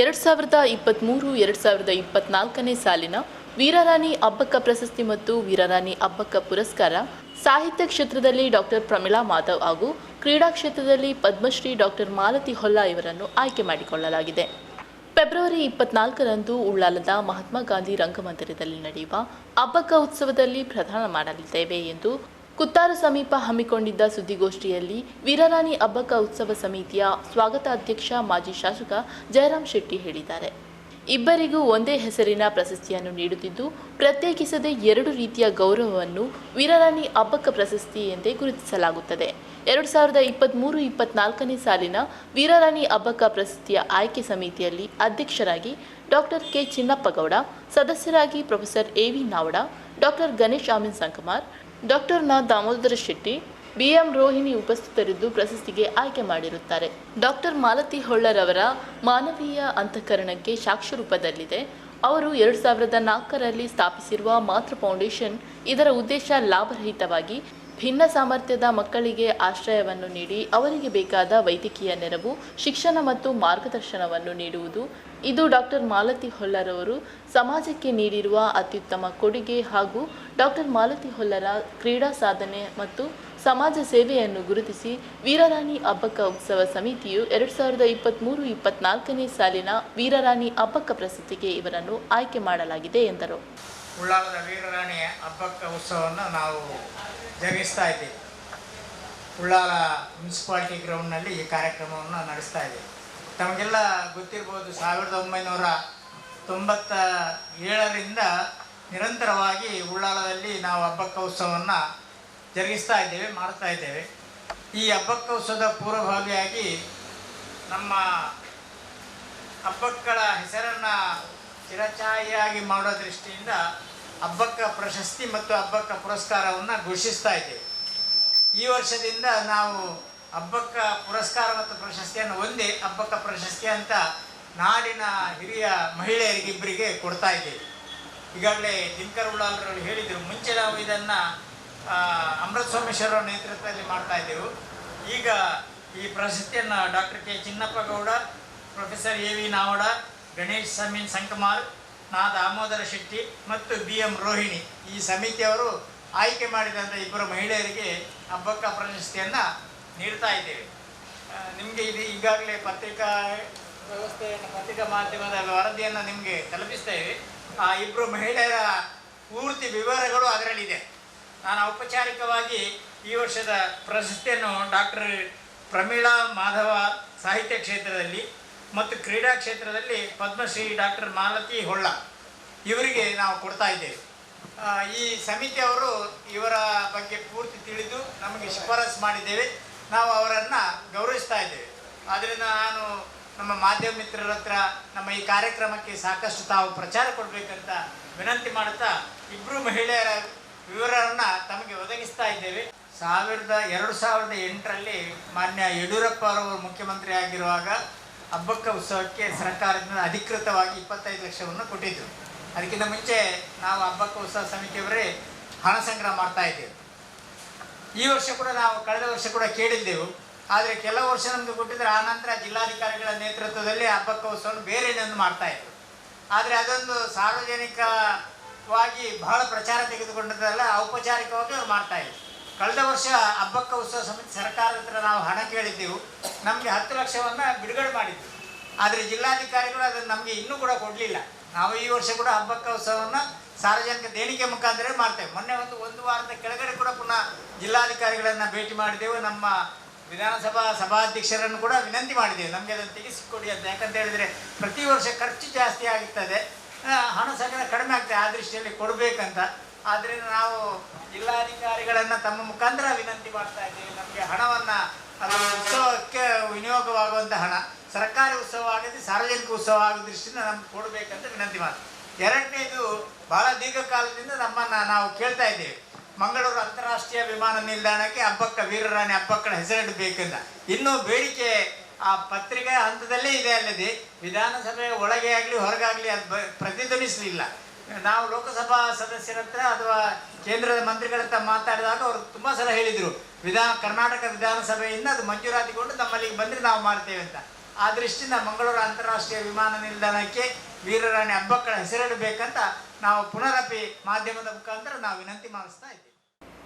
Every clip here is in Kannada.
ಎರಡು ಸಾವಿರದ ಇಪ್ಪತ್ತ್ಮೂರು ಎರಡು ಸಾವಿರದ ಇಪ್ಪತ್ನಾಲ್ಕನೇ ಸಾಲಿನ ವೀರರಾಣಿ ಅಬ್ಬಕ್ಕ ಪ್ರಶಸ್ತಿ ಮತ್ತು ವೀರರಾಣಿ ಅಬ್ಬಕ್ಕ ಪುರಸ್ಕಾರ ಸಾಹಿತ್ಯ ಕ್ಷೇತ್ರದಲ್ಲಿ ಡಾಕ್ಟರ್ ಪ್ರಮೀಳಾ ಮಾಧವ್ ಹಾಗೂ ಕ್ರೀಡಾ ಕ್ಷೇತ್ರದಲ್ಲಿ ಪದ್ಮಶ್ರೀ ಡಾಕ್ಟರ್ ಮಾಲತಿ ಹೊಲ್ಲಾ ಇವರನ್ನು ಆಯ್ಕೆ ಮಾಡಿಕೊಳ್ಳಲಾಗಿದೆ. ಫೆಬ್ರವರಿ ಇಪ್ಪತ್ನಾಲ್ಕರಂದು ಉಳ್ಳಾಲದ ಮಹಾತ್ಮ ಗಾಂಧಿ ರಂಗಮಂದಿರದಲ್ಲಿ ನಡೆಯುವ ಅಬ್ಬಕ್ಕ ಉತ್ಸವದಲ್ಲಿ ಪ್ರದಾನ ಮಾಡಲಿದ್ದೇವೆ ಎಂದು ಕುತ್ತಾರು ಸಮೀಪ ಹಮ್ಮಿಕೊಂಡಿದ್ದ ಸುದ್ದಿಗೋಷ್ಠಿಯಲ್ಲಿ ವೀರರಾಣಿ ಅಬ್ಬಕ್ಕ ಉತ್ಸವ ಸಮಿತಿಯ ಸ್ವಾಗತ ಅಧ್ಯಕ್ಷ ಮಾಜಿ ಶಾಸಕ ಜಯರಾಮ್ ಶೆಟ್ಟಿ ಹೇಳಿದ್ದಾರೆ. ಇಬ್ಬರಿಗೂ ಒಂದೇ ಹೆಸರಿನ ಪ್ರಶಸ್ತಿಯನ್ನು ನೀಡುತ್ತಿದ್ದು, ಪ್ರತ್ಯೇಕಿಸದೆ ಎರಡು ರೀತಿಯ ಗೌರವವನ್ನು ವೀರರಾಣಿ ಅಬ್ಬಕ್ಕ ಪ್ರಶಸ್ತಿ ಎಂದೇ ಗುರುತಿಸಲಾಗುತ್ತದೆ. ಎರಡು ಸಾವಿರದ ಇಪ್ಪತ್ತ್ಮೂರು ಇಪ್ಪತ್ನಾಲ್ಕನೇ ಸಾಲಿನ ವೀರರಾಣಿ ಅಬ್ಬಕ್ಕ ಪ್ರಶಸ್ತಿಯ ಆಯ್ಕೆ ಸಮಿತಿಯಲ್ಲಿ ಅಧ್ಯಕ್ಷರಾಗಿ ಡಾಕ್ಟರ್ ಕೆ. ಚಿನ್ನಪ್ಪಗೌಡ, ಸದಸ್ಯರಾಗಿ professor A. V. Navada doctor Ganesh Amin Sankamar ಡಾಕ್ಟರ್ನ ದಾಮೋದರ ಶೆಟ್ಟಿ, ಬಿಎಂ ರೋಹಿಣಿ ಉಪಸ್ಥಿತರಿದ್ದು ಪ್ರಶಸ್ತಿಗೆ ಆಯ್ಕೆ ಮಾಡಿರುತ್ತಾರೆ. ಡಾಕ್ಟರ್ ಮಾಲತಿ ಹೊಳ್ಳರವರ ಮಾನವೀಯ ಅಂತಃಕರಣಕ್ಕೆ ಸಾಕ್ಷ್ಯ ರೂಪದಲ್ಲಿದೆ ಅವರು ಎರಡು ಸಾವಿರದ ನಾಲ್ಕರಲ್ಲಿ ಸ್ಥಾಪಿಸಿರುವ ಮಾತೃ ಫೌಂಡೇಶನ್ ಇದರ ಉದ್ದೇಶ ಲಾಭರಹಿತವಾಗಿ ಭಿನ್ನ ಸಾಮರ್ಥ್ಯದ ಮಕ್ಕಳಿಗೆ ಆಶ್ರಯವನ್ನು ನೀಡಿ ಅವರಿಗೆ ಬೇಕಾದ ವೈದ್ಯಕೀಯ ನೆರವು, ಶಿಕ್ಷಣ ಮತ್ತು ಮಾರ್ಗದರ್ಶನವನ್ನು ನೀಡುವುದು. ಇದು ಡಾಕ್ಟರ್ ಮಾಲತಿ ಹೊಲ್ಲರವರು ಸಮಾಜಕ್ಕೆ ನೀಡಿರುವ ಅತ್ಯುತ್ತಮ ಕೊಡುಗೆ ಹಾಗೂ ಡಾಕ್ಟರ್ ಮಾಲತಿ ಹೊಲ್ಲರ ಕ್ರೀಡಾ ಸಾಧನೆ ಮತ್ತು ಸಮಾಜ ಸೇವೆಯನ್ನು ಗುರುತಿಸಿ ವೀರರಾಣಿ ಅಬ್ಬಕ್ಕ ಉತ್ಸವ ಸಮಿತಿಯು ಎರಡು ಸಾವಿರದ ಇಪ್ಪತ್ತ್ಮೂರು ಇಪ್ಪತ್ನಾಲ್ಕನೇ ಸಾಲಿನ ವೀರರಾಣಿ ಅಬ್ಬಕ್ಕ ಪ್ರಶಸ್ತಿಗೆ ಇವರನ್ನು ಆಯ್ಕೆ ಮಾಡಲಾಗಿದೆ ಎಂದರು. ಉಳ್ಳಾಲದ ವೀರರಾಣಿ ಹಬ್ಬಕ್ಕ ಉತ್ಸವವನ್ನು ನಾವು ಜಗಿಸ್ತಾ ಇದ್ದೀವಿ. ಉಳ್ಳಾಲ ಮುನ್ಸಿಪಾಲ್ಟಿ ಗ್ರೌಂಡ್ನಲ್ಲಿ ಈ ಕಾರ್ಯಕ್ರಮವನ್ನು ನಡೆಸ್ತಾ ಇದ್ದೀವಿ. ತಮಗೆಲ್ಲ ಗೊತ್ತಿರ್ಬೋದು ಸಾವಿರದ ಒಂಬೈನೂರ ತೊಂಬತ್ತ ಏಳರಿಂದ ನಿರಂತರವಾಗಿ ಉಳ್ಳಾಲದಲ್ಲಿ ನಾವು ಹಬ್ಬಕ್ಕ ಉತ್ಸವವನ್ನು ಜರುಗಿಸ್ತಾ ಇದ್ದೇವೆ, ಮಾಡ್ತಾ ಇದ್ದೇವೆ. ಈ ಹಬ್ಬಕ್ಕ ಉತ್ಸವದ ಪೂರ್ವಭಾವಿಯಾಗಿ ನಮ್ಮ ಹಬ್ಬಕ್ಕಳ ಹೆಸರನ್ನು ಚಿರಚಾಯಿಯಾಗಿ ಮಾಡೋ ದೃಷ್ಟಿಯಿಂದ ಹಬ್ಬಕ್ಕ ಪ್ರಶಸ್ತಿ ಮತ್ತು ಹಬ್ಬಕ್ಕ ಪುರಸ್ಕಾರವನ್ನು ಘೋಷಿಸ್ತಾ ಇದ್ದೇವೆ. ಈ ವರ್ಷದಿಂದ ನಾವು ಹಬ್ಬಕ್ಕ ಪುರಸ್ಕಾರ ಮತ್ತು ಪ್ರಶಸ್ತಿಯನ್ನು ಒಂದೇ ಹಬ್ಬಕ್ಕ ಪ್ರಶಸ್ತಿ ಅಂತ ನಾಡಿನ ಹಿರಿಯ ಮಹಿಳೆಯರಿಗಿಬ್ಬರಿಗೆ ಕೊಡ್ತಾ ಇದ್ದೇವೆ. ಈಗಾಗಲೇ ದಿನಕರ್ ಉಳ್ಳಾಲ್ರವರು ಹೇಳಿದರು, ಮುಂಚೆ ನಾವು ಇದನ್ನು ಅಮೃತ ಸೋಮೇಶ್ವರ ನೇತೃತ್ವದಲ್ಲಿ ಮಾಡ್ತಾ ಇದ್ದೆವು. ಈಗ ಈ ಪ್ರಶಸ್ತಿಯನ್ನು doctor K Chinnappa Gowda professor A V Navada Ganesh ಸಮೀನ್ ಸಂಕಮಾಲ್, ನಾ ದಾಮೋದರ ಶೆಟ್ಟಿ ಮತ್ತು ಬಿ ಎಂ ರೋಹಿಣಿ. ಈ ಸಮಿತಿಯವರು ಆಯ್ಕೆ ಮಾಡಿದಂಥ ಇಬ್ಬರು ಮಹಿಳೆಯರಿಗೆ ಹಬ್ಬಕ್ಕ ಪ್ರಶಸ್ತಿಯನ್ನು ನೀಡ್ತಾ ಇದ್ದೇವೆ. ನಿಮಗೆ ಇದು ಈಗಾಗಲೇ ಪತ್ರಿಕಾ ವ್ಯವಸ್ಥೆಯನ್ನು, ಪತ್ರಿಕಾ ಮಾಧ್ಯಮದ ವರದಿಯನ್ನು ನಿಮಗೆ ತಲುಪಿಸ್ತೇವೆ ಆ ಇಬ್ಬರು ಮಹಿಳೆಯರ ಪೂರ್ತಿ ವಿವರಗಳು ಅದರಲ್ಲಿದೆ. ನಾನು ಔಪಚಾರಿಕವಾಗಿ ಈ ವರ್ಷದ ಪ್ರಶಸ್ತಿಯನ್ನು ಡಾಕ್ಟರ್ ಪ್ರಮೀಳಾ ಮಾಧವ ಸಾಹಿತ್ಯ ಕ್ಷೇತ್ರದಲ್ಲಿ ಮತ್ತು ಕ್ರೀಡಾ ಕ್ಷೇತ್ರದಲ್ಲಿ ಪದ್ಮಶ್ರೀ ಡಾಕ್ಟರ್ ಮಾಲತಿ ಹೊಳ್ಳ ಇವರಿಗೆ ನಾವು ಕೊಡ್ತಾ ಇದ್ದೇವೆ. ಈ ಸಮಿತಿಯವರು ಇವರ ಬಗ್ಗೆ ಪೂರ್ತಿ ತಿಳಿದು ನಮಗೆ ಶಿಫಾರಸು ಮಾಡಿದ್ದೇವೆ. ನಾವು ಅವರನ್ನು ಗೌರವಿಸ್ತಾ ಇದ್ದೇವೆ. ಆದ್ದರಿಂದ ನಾನು ನಮ್ಮ ಮಾಧ್ಯಮ ಮಿತ್ರರ ಹತ್ರ ನಮ್ಮ ಈ ಕಾರ್ಯಕ್ರಮಕ್ಕೆ ಸಾಕಷ್ಟು ತಾವು ಪ್ರಚಾರ ಕೊಡಬೇಕಂತ ವಿನಂತಿ ಮಾಡುತ್ತಾ ಇಬ್ಬರು ಮಹಿಳೆಯರ ವಿವರವನ್ನು ತಮಗೆ ಒದಗಿಸ್ತಾ ಇದ್ದೇವೆ. ಸಾವಿರದ ಎರಡು ಸಾವಿರದ ಎಂಟರಲ್ಲಿ ಮಾನ್ಯ ಯಡಿಯೂರಪ್ಪ ಅವರು ಮುಖ್ಯಮಂತ್ರಿ ಆಗಿರುವಾಗ ಹಬ್ಬಕ್ಕ ಉತ್ಸವಕ್ಕೆ ಸರ್ಕಾರದಿಂದ ಅಧಿಕೃತವಾಗಿ ಇಪ್ಪತ್ತೈದು ಲಕ್ಷವನ್ನು ಕೊಟ್ಟಿದ್ದರು ಅದಕ್ಕಿಂತ ಮುಂಚೆ ನಾವು ಹಬ್ಬಕ್ಕ ಉತ್ಸವ ಸಮಿತಿಯವರೇ ಹಣ ಸಂಗ್ರಹ ಮಾಡ್ತಾ ಇದ್ದೇವೆ. ಈ ವರ್ಷ ಕೂಡ ನಾವು ಕಳೆದ ವರ್ಷ ಕೂಡ ಕೇಳಿದ್ದೆವು. ಆದರೆ ಕೆಲವು ವರ್ಷ ನಮಗೆ ಆ ನಂತರ ಜಿಲ್ಲಾಧಿಕಾರಿಗಳ ನೇತೃತ್ವದಲ್ಲಿ ಹಬ್ಬಕ್ಕ ಉತ್ಸವವನ್ನು ಬೇರೆ ಮಾಡ್ತಾ ಇದ್ರು ಆದರೆ ಅದೊಂದು ಸಾರ್ವಜನಿಕವಾಗಿ ಬಹಳ ಪ್ರಚಾರ ತೆಗೆದುಕೊಂಡಿದ್ದಲ್ಲ, ಔಪಚಾರಿಕವಾಗಿ ಅವ್ರು ಮಾಡ್ತಾ ಇದ್ರು ಕಳೆದ ವರ್ಷ ಹಬ್ಬಕ್ಕ ಉತ್ಸವ ಸಮಿತಿ ಸರ್ಕಾರದ ಹತ್ರ ನಾವು ಹಣ ಕೇಳಿದ್ದೆವು. ನಮಗೆ ಹತ್ತು ಲಕ್ಷವನ್ನು ಬಿಡುಗಡೆ ಮಾಡಿದ್ದೆವು ಆದರೆ ಜಿಲ್ಲಾಧಿಕಾರಿಗಳು ಅದನ್ನು ನಮಗೆ ಇನ್ನೂ ಕೂಡ ಕೊಡಲಿಲ್ಲ. ನಾವು ಈ ವರ್ಷ ಕೂಡ ಹಬ್ಬಕ್ಕ ಉತ್ಸವವನ್ನು ಸಾರ್ವಜನಿಕ ದೇಣಿಗೆ ಮುಖಾಂತರ ಮಾಡ್ತೇವೆ. ಮೊನ್ನೆ ಒಂದು ಒಂದು ವಾರದ ಕೆಳಗಡೆ ಕೂಡ ಪುನಃ ಜಿಲ್ಲಾಧಿಕಾರಿಗಳನ್ನು ಭೇಟಿ ಮಾಡಿದೆವು. ನಮ್ಮ ವಿಧಾನಸಭಾ ಸಭಾಧ್ಯಕ್ಷರನ್ನು ಕೂಡ ವಿನಂತಿ ಮಾಡಿದ್ದೇವೆ ನಮಗೆ ಅದನ್ನು ತೆಗೆಸಿಕೊಡಿ ಅಂತ. ಯಾಕಂತ ಹೇಳಿದರೆ ಪ್ರತಿ ವರ್ಷ ಖರ್ಚು ಜಾಸ್ತಿ ಆಗುತ್ತದೆ ಹಣ ಸಂಗ್ರಹ ಕಡಿಮೆ ಆಗ್ತದೆ. ಆ ದೃಷ್ಟಿಯಲ್ಲಿ ಕೊಡಬೇಕಂತ. ಆದ್ದರಿಂದ ನಾವು ಜಿಲ್ಲಾಧಿಕಾರಿಗಳನ್ನು ತಮ್ಮ ಮುಖಾಂತರ ವಿನಂತಿ ಮಾಡ್ತಾ ಇದ್ದೇವೆ. ನಮಗೆ ಹಣವನ್ನ ಅದು ಉತ್ಸವಕ್ಕೆ ವಿನಿಯೋಗವಾಗುವಂಥ ಹಣ, ಸರ್ಕಾರಿ ಉತ್ಸವ ಆಗದೆ ಸಾರ್ವಜನಿಕ ಉತ್ಸವ ಆಗೋ ದೃಷ್ಟಿಯಿಂದ ನಮ್ಗೆ ಕೊಡಬೇಕಂತ ವಿನಂತಿ ಮಾಡ್ತೀವಿ. ಎರಡನೇದು, ಬಹಳ ದೀರ್ಘಕಾಲದಿಂದ ನಮ್ಮನ್ನು ನಾವು ಕೇಳ್ತಾ ಇದ್ದೇವೆ. ಮಂಗಳೂರು ಅಂತಾರಾಷ್ಟ್ರೀಯ ವಿಮಾನ ನಿಲ್ದಾಣಕ್ಕೆ ಹಬ್ಬಕ್ಕ ವೀರರಾಣಿ ಹಬ್ಬಕ್ಕಳ ಹೆಸರಿಡಬೇಕಂತ ಇನ್ನೂ ಬೇಡಿಕೆ ಆ ಪತ್ರಿಕೆ ಹಂತದಲ್ಲೇ ಇದೆ ಅಲ್ಲದೆ ವಿಧಾನಸಭೆ ಒಳಗೆ ಆಗಲಿ ಹೊರಗಾಗಲಿ ಅದು ಪ್ರತಿಧ್ವನಿಸಲಿಲ್ಲ. ನಾವು ಲೋಕಸಭಾ ಸದಸ್ಯರ ಹತ್ರ ಅಥವಾ ಕೇಂದ್ರದ ಮಂತ್ರಿಗಳ ಹತ್ರ ಮಾತಾಡಿದಾಗ ಅವರು ತುಂಬ ಸಲ ಹೇಳಿದರು ವಿಧಾನ ಕರ್ನಾಟಕ ವಿಧಾನಸಭೆಯಿಂದ ಅದು ಮಂಜೂರಾತಿಗೊಂಡು ನಮ್ಮಲ್ಲಿಗೆ ಬಂದರೆ ನಾವು ಮಾಡ್ತೇವೆ ಅಂತ. ಆ ದೃಷ್ಟಿಯಿಂದ ಮಂಗಳೂರು ಅಂತಾರಾಷ್ಟ್ರೀಯ ವಿಮಾನ ನಿಲ್ದಾಣಕ್ಕೆ ವೀರರಾಣಿ ಹಬ್ಬಕ್ಕಳ ಹೆಸರಿಡಬೇಕಂತ ನಾವು ಪುನರಪಿ ಮಾಧ್ಯಮದ ಮುಖಾಂತರ ನಾವು ವಿನಂತಿ ಮಾಡಿಸ್ತಾ ಇದ್ದೀವಿ.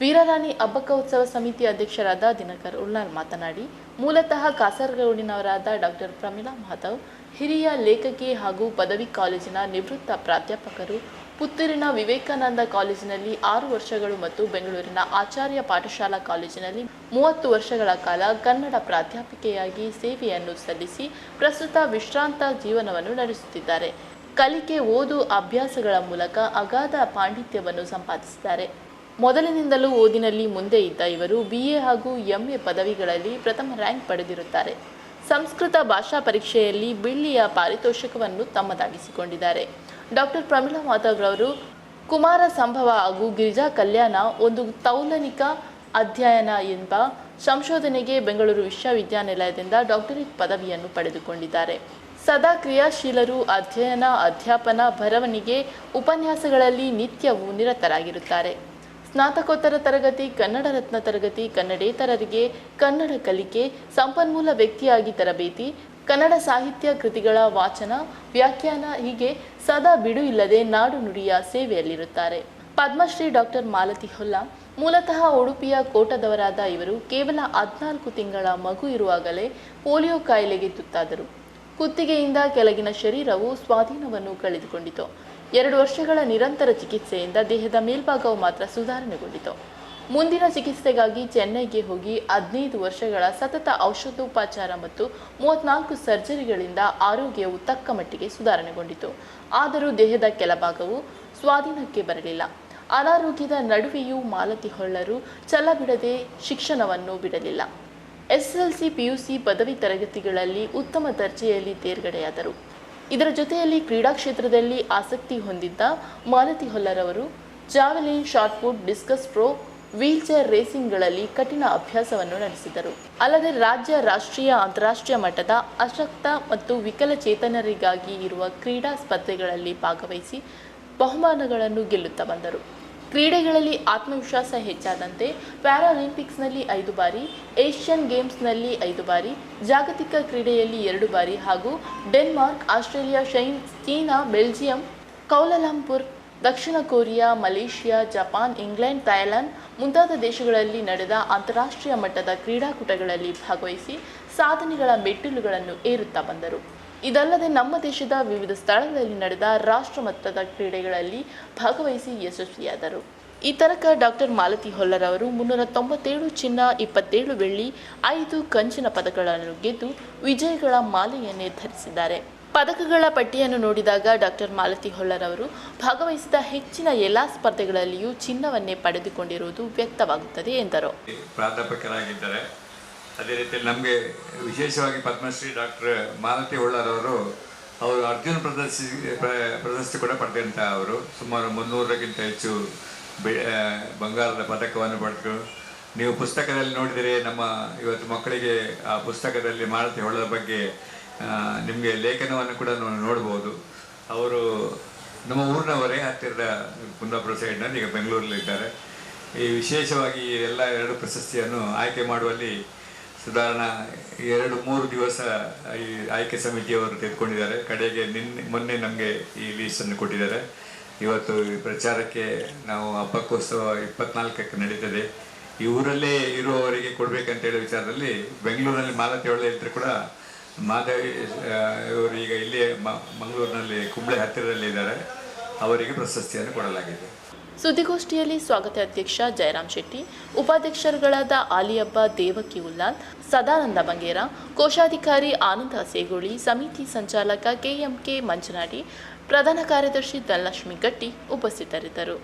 ವೀರರಾಣಿ ಅಬ್ಬಕ್ಕ ಉತ್ಸವ ಸಮಿತಿ ಅಧ್ಯಕ್ಷರಾದ ದಿನಕರ್ ಉಳ್ಳಾಲ್ ಮಾತನಾಡಿ, ಮೂಲತಃ ಕಾಸರಗೋಡಿನವರಾದ ಡಾಕ್ಟರ್ ಪ್ರಮೀಳಾ ಮಾಧವ್, ಹಿರಿಯ ಲೇಖಕಿ ಹಾಗೂ ಪದವಿ ಕಾಲೇಜಿನ ನಿವೃತ್ತ ಪ್ರಾಧ್ಯಾಪಕರು, ಪುತ್ತೂರಿನ ವಿವೇಕಾನಂದ ಕಾಲೇಜಿನಲ್ಲಿ ಆರು ವರ್ಷಗಳು ಮತ್ತು ಬೆಂಗಳೂರಿನ ಆಚಾರ್ಯ ಪಾಠಶಾಲಾ ಕಾಲೇಜಿನಲ್ಲಿ ಮೂವತ್ತು ವರ್ಷಗಳ ಕಾಲ ಕನ್ನಡ ಪ್ರಾಧ್ಯಾಪಿಕೆಯಾಗಿ ಸೇವೆಯನ್ನು ಸಲ್ಲಿಸಿ ಪ್ರಸ್ತುತ ವಿಶ್ರಾಂತ ಜೀವನವನ್ನು ನಡೆಸುತ್ತಿದ್ದಾರೆ. ಕಲಿಕೆ, ಓದು, ಅಭ್ಯಾಸಗಳ ಮೂಲಕ ಅಗಾಧ ಪಾಂಡಿತ್ಯವನ್ನು ಸಂಪಾದಿಸಿದ್ದಾರೆ. ಮೊದಲಿನಿಂದಲೂ ಓದಿನಲ್ಲಿ ಮುಂದೆ ಇದ್ದ ಇವರು ಬಿ ಎ ಹಾಗೂ ಎಂಎ ಪದವಿಗಳಲ್ಲಿ ಪ್ರಥಮ ರ್ಯಾಂಕ್ ಪಡೆದಿರುತ್ತಾರೆ. ಸಂಸ್ಕೃತ ಭಾಷಾ ಪರೀಕ್ಷೆಯಲ್ಲಿ ಬೆಳ್ಳಿಯ ಪಾರಿತೋಷಕವನ್ನು ತಮ್ಮದಾಗಿಸಿಕೊಂಡಿದ್ದಾರೆ. ಡಾಕ್ಟರ್ ಪ್ರಮೀಳಾ ಮಾಧವ್ ಅವರು ಕುಮಾರ ಸಂಭವ ಹಾಗೂ ಗಿರಿಜಾ ಕಲ್ಯಾಣ ಒಂದು ತೌಲನಿಕ ಅಧ್ಯಯನ ಎಂಬ ಸಂಶೋಧನೆಗೆ ಬೆಂಗಳೂರು ವಿಶ್ವವಿದ್ಯಾನಿಲಯದಿಂದ ಡಾಕ್ಟರೇಟ್ ಪದವಿಯನ್ನು ಪಡೆದುಕೊಂಡಿದ್ದಾರೆ. ಸದಾ ಕ್ರಿಯಾಶೀಲರು, ಅಧ್ಯಯನ, ಅಧ್ಯಾಪನ, ಬರವಣಿಗೆ, ಉಪನ್ಯಾಸಗಳಲ್ಲಿ ನಿತ್ಯವೂ ನಿರತರಾಗಿರುತ್ತಾರೆ. ಸ್ನಾತಕೋತ್ತರ ತರಗತಿ, ಕನ್ನಡ ರತ್ನ ತರಗತಿ, ಕನ್ನಡೇತರರಿಗೆ ಕನ್ನಡ ಕಲಿಕೆ, ಸಂಪನ್ಮೂಲ ವ್ಯಕ್ತಿಯಾಗಿ ತರಬೇತಿ, ಕನ್ನಡ ಸಾಹಿತ್ಯ ಕೃತಿಗಳ ವಾಚನ, ವ್ಯಾಖ್ಯಾನ ಹೀಗೆ ಸದಾ ಬಿಡು ಇಲ್ಲದೆ ನಾಡು ನುಡಿಯ ಸೇವೆಯಲ್ಲಿರುತ್ತಾರೆ. ಪದ್ಮಶ್ರೀ ಡಾಕ್ಟರ್ ಮಾಲತಿ ಹೊಲ್ಲ, ಮೂಲತಃ ಉಡುಪಿಯ ಕೋಟದವರಾದ ಇವರು ಕೇವಲ ಹದಿನಾಲ್ಕು ತಿಂಗಳ ಮಗು ಇರುವಾಗಲೇ ಪೋಲಿಯೋ ಕಾಯಿಲೆಗೆ ತುತ್ತಾದರು. ಕುತ್ತಿಗೆಯಿಂದ ಕೆಳಗಿನ ಶರೀರವು ಸ್ವಾಧೀನವನ್ನು ಕಳೆದುಕೊಂಡಿತು. ಎರಡು ವರ್ಷಗಳ ನಿರಂತರ ಚಿಕಿತ್ಸೆಯಿಂದ ದೇಹದ ಮೇಲ್ಭಾಗವು ಮಾತ್ರ ಸುಧಾರಣೆಗೊಂಡಿತು. ಮುಂದಿನ ಚಿಕಿತ್ಸೆಗಾಗಿ ಚೆನ್ನೈಗೆ ಹೋಗಿ ಹದಿನೈದು ವರ್ಷಗಳ ಸತತ ಔಷಧೋಪಚಾರ ಮತ್ತು ಮೂವತ್ನಾಲ್ಕು ಸರ್ಜರಿಗಳಿಂದ ಆರೋಗ್ಯವು ತಕ್ಕ ಮಟ್ಟಿಗೆ ಸುಧಾರಣೆಗೊಂಡಿತು. ಆದರೂ ದೇಹದ ಕೆಲಭಾಗವು ಸ್ವಾಧೀನಕ್ಕೆ ಬರಲಿಲ್ಲ. ಅನಾರೋಗ್ಯದ ನಡುವೆಯೂ ಮಾಲತಿ ಹೊಳ್ಳರು ಛಲ ಬಿಡದೆ ಶಿಕ್ಷಣವನ್ನು ಬಿಡಲಿಲ್ಲ. ಎಸ್ಎಸ್ಎಲ್ಸಿ ಪಿಯುಸಿ ಪದವಿ ತರಗತಿಗಳಲ್ಲಿ ಉತ್ತಮ ದರ್ಜೆಯಲ್ಲಿ ತೇರ್ಗಡೆಯಾದರು. ಇದರ ಜೊತೆಯಲ್ಲಿ ಕ್ರೀಡಾ ಕ್ಷೇತ್ರದಲ್ಲಿ ಆಸಕ್ತಿ ಹೊಂದಿದ್ದ Malathi ಹೊಲ್ಲರವರು javelin shot put discus throw, wheelchair ರೇಸಿಂಗ್ಗಳಲ್ಲಿ ಕಠಿಣ ಅಭ್ಯಾಸವನ್ನು ನಡೆಸಿದರು. ಅಲ್ಲದೆ ರಾಜ್ಯ ರಾಷ್ಟ್ರೀಯ, ಅಂತಾರಾಷ್ಟ್ರೀಯ ಮಟ್ಟದ ಅಶಕ್ತ ಮತ್ತು ವಿಕಲಚೇತನರಿಗಾಗಿ ಇರುವ ಕ್ರೀಡಾ ಸ್ಪರ್ಧೆಗಳಲ್ಲಿ ಭಾಗವಹಿಸಿ ಬಹುಮಾನಗಳನ್ನು ಗೆಲ್ಲುತ್ತಾ ಬಂದರು. ಕ್ರೀಡೆಗಳಲ್ಲಿ ಆತ್ಮವಿಶ್ವಾಸ ಹೆಚ್ಚಾದಂತೆ ಪ್ಯಾರಾಲಿಂಪಿಕ್ಸ್ನಲ್ಲಿ ಐದು ಬಾರಿ, ಏಷ್ಯನ್ ಗೇಮ್ಸ್ನಲ್ಲಿ ಐದು ಬಾರಿ, ಜಾಗತಿಕ ಕ್ರೀಡೆಯಲ್ಲಿ ಎರಡು ಬಾರಿ ಹಾಗೂ Denmark, Australia, Spain, China, Belgium, Kuala Lumpur, ದಕ್ಷಿಣ Korea, Malaysia, Japan, England Thailand ಮುಂತಾದ ದೇಶಗಳಲ್ಲಿ ನಡೆದ ಅಂತಾರಾಷ್ಟ್ರೀಯ ಮಟ್ಟದ ಕ್ರೀಡಾಕೂಟಗಳಲ್ಲಿ ಭಾಗವಹಿಸಿ ಸಾಧನೆಗಳ ಮೆಟ್ಟಿಲುಗಳನ್ನು ಏರುತ್ತಾ ಬಂದರು. ಇದಲ್ಲದೆ ನಮ್ಮ ದೇಶದ ವಿವಿಧ ಸ್ಥಳಗಳಲ್ಲಿ ನಡೆದ ರಾಷ್ಟ್ರ ಮಟ್ಟದ ಕ್ರೀಡೆಗಳಲ್ಲಿ ಭಾಗವಹಿಸಿ ಯಶಸ್ವಿಯಾದರು. ಈ ತನಕ ಡಾಕ್ಟರ್ ಮಾಲತಿ ಹೊಲ್ಲರ್ ಅವರು ಮುನ್ನೂರ ತೊಂಬತ್ತೇಳು ಚಿನ್ನ, ಇಪ್ಪತ್ತೇಳು ಬೆಳ್ಳಿ, ಐದು ಕಂಚಿನ ಪದಕಗಳನ್ನು ಗೆದ್ದು ವಿಜಯಗಳ ಮಾಲೆಯನ್ನೇ ಧರಿಸಿದ್ದಾರೆ. ಪದಕಗಳ ಪಟ್ಟಿಯನ್ನು ನೋಡಿದಾಗ ಡಾಕ್ಟರ್ ಮಾಲತಿ ಹೊಳ್ಳರವರು ಭಾಗವಹಿಸಿದ ಹೆಚ್ಚಿನ ಎಲ್ಲಾ ಸ್ಪರ್ಧೆಗಳಲ್ಲಿಯೂ ಚಿನ್ನವನ್ನೇ ಪಡೆದುಕೊಂಡಿರುವುದು ವ್ಯಕ್ತವಾಗುತ್ತದೆ ಎಂದರು. ಅದೇ ರೀತಿಯಲ್ಲಿ ನಮಗೆ ವಿಶೇಷವಾಗಿ ಪದ್ಮಶ್ರೀ ಡಾಕ್ಟರ್ ಮಾಲತಿ ಹೊಳ್ಳಾರವರು ಅವರು ಅರ್ಜುನ ಪ್ರದರ್ಶಿ, ಪ್ರ- ಪ್ರಶಸ್ತಿ ಕೂಡ ಪಡೆದಂಥ ಅವರು. ಸುಮಾರು ಮುನ್ನೂರಕ್ಕಿಂತ ಹೆಚ್ಚು ಬೆ ಬಂಗಾರದ ಪದಕವನ್ನು ಪಡೆದು ನೀವು ಪುಸ್ತಕದಲ್ಲಿ ನೋಡಿದರೆ ನಮ್ಮ ಇವತ್ತು ಮಕ್ಕಳಿಗೆ ಆ ಪುಸ್ತಕದಲ್ಲಿ ಮಾಲತಿ ಹೊಳ್ಳರ ಬಗ್ಗೆ ನಿಮಗೆ ಲೇಖನವನ್ನು ಕೂಡ ನೋಡ್ಬೋದು. ಅವರು ನಮ್ಮ ಊರಿನವರೇ, ಹತ್ತಿರದ ಕುಂದಾಪುರ ಸೈಡ್ನಲ್ಲಿ ಈಗ ಬೆಂಗಳೂರಲ್ಲಿದ್ದಾರೆ. ಈ ವಿಶೇಷವಾಗಿ ಎಲ್ಲ ಎರಡು ಪ್ರಶಸ್ತಿಯನ್ನು ಆಯ್ಕೆ ಮಾಡುವಲ್ಲಿ ಸಾಧಾರಣ ಎರಡು ಮೂರು ದಿವಸ ಈ ಆಯ್ಕೆ ಸಮಿತಿಯವರು ತೆಗೆದುಕೊಂಡಿದ್ದಾರೆ. ಕಡೆಗೆ ನಿನ್ನೆ, ಮೊನ್ನೆ ನಮಗೆ ಈ ಲೀಸ್ಟನ್ನು ಕೊಟ್ಟಿದ್ದಾರೆ. ಇವತ್ತು ಈ ಪ್ರಚಾರಕ್ಕೆ ನಾವು ಹಬ್ಬಕ್ಕೋತ್ಸವ ಇಪ್ಪತ್ನಾಲ್ಕಕ್ಕೆ ನಡೀತದೆ. ಈ ಊರಲ್ಲೇ ಇರುವವರಿಗೆ ಕೊಡಬೇಕಂತ ಹೇಳೋ ವಿಚಾರದಲ್ಲಿ ಬೆಂಗಳೂರಿನಲ್ಲಿ ಮಾಲತಿ ಒಳ್ಳೆ ಇದ್ದರೆ ಕೂಡ ಮಾಧವಿ ಇವರು ಈಗ ಇಲ್ಲೇ ಮ- ಮಂಗಳೂರಿನಲ್ಲಿ ಕುಂಬಳೆ ಹತ್ತಿರದಲ್ಲಿ ಇದ್ದಾರೆ. ಅವರಿಗೆ ಪ್ರಶಸ್ತಿಯನ್ನು ಕೊಡಲಾಗಿದೆ. ಸುದ್ದಿಗೋಷ್ಠಿಯಲ್ಲಿ ಸ್ವಾಗತ ಅಧ್ಯಕ್ಷ ಜಯರಾಮ್ ಶೆಟ್ಟಿ, ಉಪಾಧ್ಯಕ್ಷರುಗಳಾದ ಆಲಿಯಬ್ಬ ದೇವಕಿ ಉಲ್ಲಾಲ್, ಸದಾನಂದ ಬಂಗೇರ, ಕೋಶಾಧಿಕಾರಿ ಆನಂದ ಸೇಗೋಳಿ, ಸಮಿತಿ ಸಂಚಾಲಕ ಕೆಎಂಕೆ ಮಂಜನಾಡಿ, ಪ್ರಧಾನ ಕಾರ್ಯದರ್ಶಿ ಧನಲಕ್ಷ್ಮಿ ಗಟ್ಟಿ ಉಪಸ್ಥಿತರಿದ್ದರು.